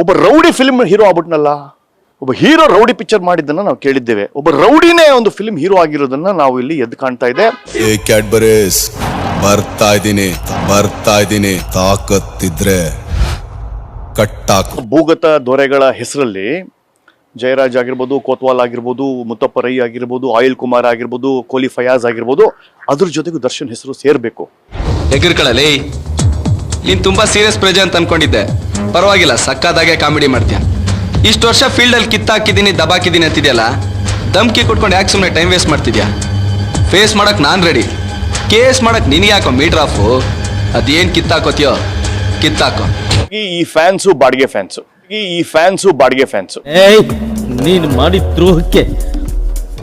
ಒಬ್ಬ rowdy film hero ಆಗ್ಬಿಟ್ನಲ್ಲ ಒಬ್ಬ hero rowdy picture ಮಾಡಿದ್ದನ್ನ ನಾವು ಕೇಳಿದ್ದೇವೆ. ಒಬ್ಬ ರೌಡಿನೇ ಒಂದು ಫಿಲ್ಮ್ ಹೀರೋ ಆಗಿರೋದನ್ನ ನಾವು ಇಲ್ಲಿ ಎದ್ದು ಕಾಣ್ತಾ ಇದೆ. ಏ ಕ್ಯಾಡ್ಬರೀಸ್ ಬರ್ತಾ ಇದ್ದೀನಿ ಬರ್ತಾ ಇದ್ದೀನಿ ತಾಕತ್ತಿದ್ರೆ ಕಟ್ಟಾಕ. ಭೂಗತ ದೊರೆಗಳ ಹೆಸರಲ್ಲಿ ಜಯರಾಜ್ ಆಗಿರ್ಬೋದು ಕೋತ್ವಾಲ್ ಆಗಿರ್ಬೋದು ಮುತ್ತಪ್ಪ ರೈ ಆಗಿರ್ಬೋದು ಆಯಿಲ್ ಕುಮಾರ್ ಆಗಿರ್ಬೋದು ಕೋಲಿ ಫಯಾಜ್ ಆಗಿರ್ಬೋದು ಅದ್ರ ಜೊತೆಗೂ ದರ್ಶನ್ ಹೆಸರು ಸೇರ್ಬೇಕು. ನೀನ್ ತುಂಬಾ ಸೀರಿಯಸ್ ಪ್ರಜೆ ಅಂತ ಅನ್ಕೊಂಡಿದ್ದೆ. ಪರವಾಗಿಲ್ಲ ಸಕ್ಕದಾಗೆ ಕಾಮಿಡಿ ಮಾಡ್ತೀಯ. ಇಷ್ಟು ವರ್ಷ ಫೀಲ್ಡ್ ಅಲ್ಲಿ ಕಿತ್ತಾಕಿದ್ದೀನಿ ದಬಾಕಿದ್ದೀನಿ ಅಂತಿದೆಯಲ್ಲ? ಧಮ್ಕಿ ಕೊಟ್ಕೊಂಡು ಯಾಕೆ ಸುಮ್ಮನೆ ಟೈಮ್ ವೇಸ್ಟ್ ಮಾಡ್ತಿದ್ಯಾ? ಫೇಸ್ ಮಾಡಕ್ ನಾನ್ ರೆಡಿ ಕೇಸ್ ಮಾಡಕ್ ನಿನಗೆ ಯಾಕೋ ಮೀಟರ್ ಆಫು ಅದೇನ್ ಕಿತ್ತಾಕೋತಿಯೋ? ಕಿತ್ತಾಕೋ. ಈ ಈ ಫ್ಯಾನ್ಸು ಬಾಡಿಗೆ ಫ್ಯಾನ್ಸು ಈ ಈ ಫ್ಯಾನ್ಸು ಬಾಡಿಗೆ ಫ್ಯಾನ್ಸು ಏಯ್ ನೀನು ಮಾಡಿದ ದ್ರೋಹಕ್ಕೆ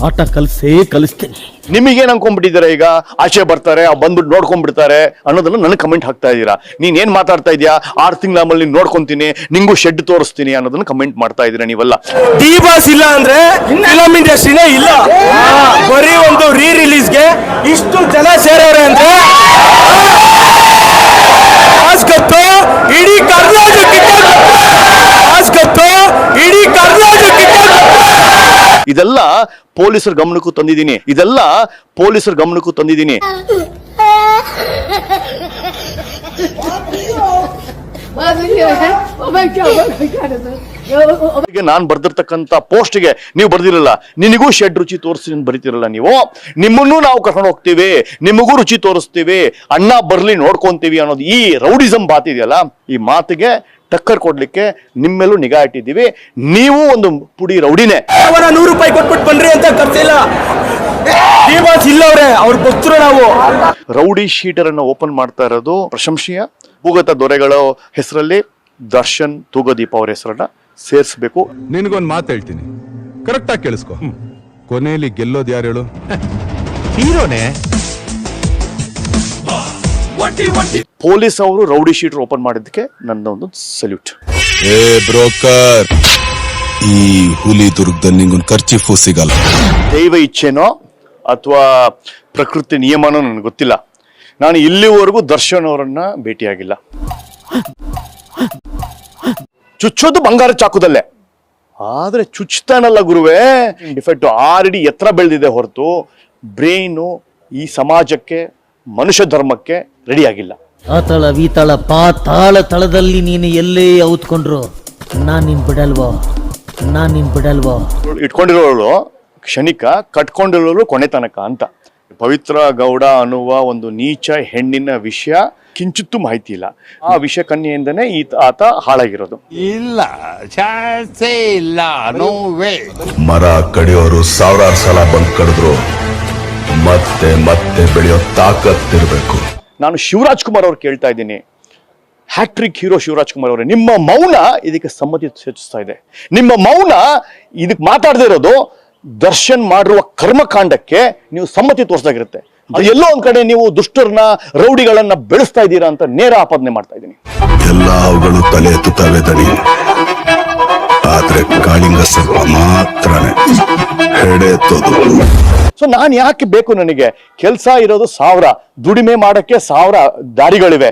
ಆಟ ಕಲಿಸೇ ಕಲಿಸ್ತೀನಿ. ನಿಮಗೇನ್ ಅನ್ಕೊಂಡ್ಬಿಟ್ಟಿದ್ದೀರಾ ಈಗ? ಆಚೆ ಬರ್ತಾರೆ ಆ ಬಂದ್ಬಿಟ್ಟು ನೋಡ್ಕೊಂಡ್ಬಿಡ್ತಾರೆ ಅನ್ನೋದನ್ನ ನನಗೆ ಕಮೆಂಟ್ ಹಾಕ್ತಾ ಇದ್ದೀರಾ. ನೀನ್ ಏನ್ ಮಾತಾಡ್ತಾ ಇದೀಯಾ ಆರು ತಿಂಗಳ ಆಮೇಲೆ ನೀನ್ ನೋಡ್ಕೊಂತೀನಿ ನಿಂಗೂ ಶೆಡ್ ತೋರಿಸ್ತೀನಿ ಅನ್ನೋದನ್ನ ಕಮೆಂಟ್ ಮಾಡ್ತಾ ಇದೀರಾ ನೀವೆಲ್ಲ. ಡಿ ಬಾಸ್ ಇಲ್ಲ ಅಂದ್ರೆ ಫಿಲಮ್ ಇಂಡಸ್ಟ್ರಿನೇ ಇಲ್ಲ. ಬರೀ ಒಂದು ರೀ ರಿಲೀಸ್ಗೆ ಇಷ್ಟು ಜನ ಸೇರವ್ರೆ ಅಂದ್ರೆ ಇದೆಲ್ಲ ಪೊಲೀಸರ ಗಮನಕ್ಕೂ ತಂದಿದ್ದೀನಿ. ಇದೆಲ್ಲ ಪೊಲೀಸರ ಗಮನಕ್ಕೂ ತಂದಿದ್ದೀನಿ. ನಾನು ಬರ್ದಿರ್ತಕ್ಕಂತ ಪೋಸ್ಟ್ಗೆ ನೀವು ಬರ್ದಿರಲ್ಲ. ನಿನಗೂ ಶೆಡ್ ರುಚಿ ತೋರಿಸಿ ಬರೀತಿರಲ್ಲ ಬರಿತಿರಲ್ಲ ನೀವು. ನಿಮ್ಮನ್ನು ನಾವು ಕರ್ಕೊಂಡು ಹೋಗ್ತೀವಿ. ನಿಮಗೂ ರುಚಿ ತೋರಿಸ್ತೀವಿ. ಅಣ್ಣ ಬರ್ಲಿ ನೋಡ್ಕೊಂತೀವಿ ಅನ್ನೋದು ಈ ರೌಡಿಸಂ ಮಾತಿದೆಯಲ್ಲ ಈ ಮಾತಿಗೆ ಟಕ್ಕರ್ ಕೊಡ್ಲಿಕ್ಕೆ ನಿಮ್ಮೆಲ್ಲೂ ನಿಗಾ ಇಟ್ಟಿದ್ದೀವಿ. ನೀವು ಒಂದು ಪುಡಿ ರೌಡಿನೇ. ಅವರ ನೂರು ರೂಪಾಯಿ ಕೊಟ್ಬಿಟ್ಟು ಬನ್ರಿ ಅಂತ ಕರ್ತಿಲ್ಲ ಇಲ್ಲವ್ರೆ ಅವ್ರ ಭಕ್ತರು ನಾವು. ರೌಡಿ ಶೀಟರ್ ಅನ್ನು ಓಪನ್ ಮಾಡ್ತಾ ಇರೋದು ಪ್ರಶಂಸೀಯ ಭೂಗತ ದೊರೆಗಳ ಹೆಸರಲ್ಲಿ ದರ್ಶನ್ ತೂಗದೀಪ ಅವರ ಹೆಸರನ್ನ ಸೇರಿಸಬೇಕು. ನಿನಗೊಂದು ಮಾತು ಹೇಳ್ತೀನಿ. ಕರೆಕ್ಟಾಗಿ ಕೇಳಿಸ್ಕೊ. ಕೊನೆಯಲ್ಲಿ ಗೆಲ್ಲೋದು ಯಾರು ಹೇಳು ಪೊಲೀಸ್ ಅವರು ರೌಡಿ ಶೀಟ್ ಓಪನ್ ಮಾಡಿದ್ದಕ್ಕೆ ನನ್ನ ಒಂದು ಸಲ್ಯೂಟ್ ಏ ಬ್ರೋಕರ್ ಈ ಹುಲಿ ದುರ್ಗದಲ್ಲಿ ನಿಂಗೊಂದು ಖರ್ಚಿಫು ಸಿಗಲ್ಲ. ದೈವ ಇಚ್ಛೆನೋ ಅಥವಾ ಪ್ರಕೃತಿ ನಿಯಮನೋ ನನಗೆ ಗೊತ್ತಿಲ್ಲ. ನಾನು ಇಲ್ಲಿವರೆಗೂ ದರ್ಶನ್ ಅವರನ್ನ ಭೇಟಿಯಾಗಿಲ್ಲ. ಚುಚ್ಚೋದು ಬಂಗಾರ ಚಾಕುದಲ್ಲೇ. ಆದ್ರೆ ಚುಚ್ತಾನಲ್ಲ ಗುರುವೇ ಡಿಫೆಕ್ಟ್ ಆಲ್ರೆಡಿ ಎತ್ತರ ಬೆಳೆದಿದೆ ಹೊರತು ಬ್ರೈನು ಈ ಸಮಾಜಕ್ಕೆ ಮನುಷ್ಯ ಧರ್ಮಕ್ಕೆ ರೆಡಿ ಆಗಿಲ್ಲ. ಆತಳ ವೀತಳ ಪಾತಾಳ ತಳದಲ್ಲಿ ನೀನು ಎಲ್ಲೇ ಔತ್ಕೊಂಡ್ರು? ನಾನ್ ನಿನ್ ಬಿಡಲ್ವೋ? ನಾನ್ ನಿನ್ ಬಿಡಲ್ವೋ? ಇಟ್ಕೊಂಡಿರೋಳು ಕ್ಷಣಿಕ ಕಟ್ಕೊಂಡಿರೋಳು ಕೊನೆ ತನಕ ಅಂತ. ಪವಿತ್ರ ಗೌಡ ಅನ್ನುವ ಒಂದು ನೀಚ ಹೆಣ್ಣಿನ ವಿಷಯ ಕಿಂಚಿತ್ತೂ ಮಾಹಿತಿ ಇಲ್ಲ. ಆ ವಿಷಯ ಕನ್ಯೆಯಿಂದನೇ ಈತ ಆತ ಹಾಳಾಗಿರೋದು. ಇಲ್ಲ ಚಾನ್ಸೇ ಇಲ್ಲ ನೋ ವೇ ಮರ ಕಡಿಯೋರು ಸಾವಿರಾರು ಸಲ ಬಂದ್ ಕಡಿದ್ರು. ಮತ್ತೆ ಮತ್ತೆ ಬೆಳೆಯೋ ತಾಕತ್ತಿರ್ಬೇಕು. ನಾನು ಶಿವರಾಜ್ ಕುಮಾರ್ ಅವ್ರು ಕೇಳ್ತಾ ಇದ್ದೀನಿ. ಹ್ಯಾಟ್ರಿಕ್ ಹೀರೋ ಶಿವರಾಜ್ ಕುಮಾರ್ ಅವರೇ ನಿಮ್ಮ ಮೌನ ಇದಕ್ಕೆ ಸಮ್ಮತಿ ಸೂಚಿಸ್ತಾ ಇದೆ. ನಿಮ್ಮ ಮೌನ ಇದಕ್ಕೆ ಮಾತಾಡದೇ ಇರೋದು ದರ್ಶನ್ ಮಾಡಿರುವ ಕರ್ಮಕಾಂಡಕ್ಕೆ ನೀವು ಸಮ್ಮತಿ ತೋರಿಸ್ದಾಗಿರುತ್ತೆ. ಅದು ಎಲ್ಲೋ ಒಂದ್ ಕಡೆ ನೀವು ದುಷ್ಟರನ್ನ ರೌಡಿಗಳನ್ನ ಬೆಳೆಸ್ತಾ ಇದ್ದೀರಾ ಅಂತ ನೇರ ಆಪಾದನೆ ಮಾಡ್ತಾ ಇದ್ದೀನಿ. ಎಲ್ಲ ಅವುಗಳು ತಲೆ ಎತ್ತುತ್ತವೆ ದಣಿ. ಆದ್ರೆ ಕಾಳಿಂಗ ಸರ್ಪ ಮಾತ್ರನೇ. ಹೆಡೆ ಎತ್ತೋದು ಸೊ ನಾನು ಯಾಕೆ ಬೇಕು ನನಗೆ? ಕೆಲಸ ಇರೋದು ಸಾವಿರ. ದುಡಿಮೆ ಮಾಡಕ್ಕೆ ಸಾವಿರ ದಾರಿಗಳಿವೆ.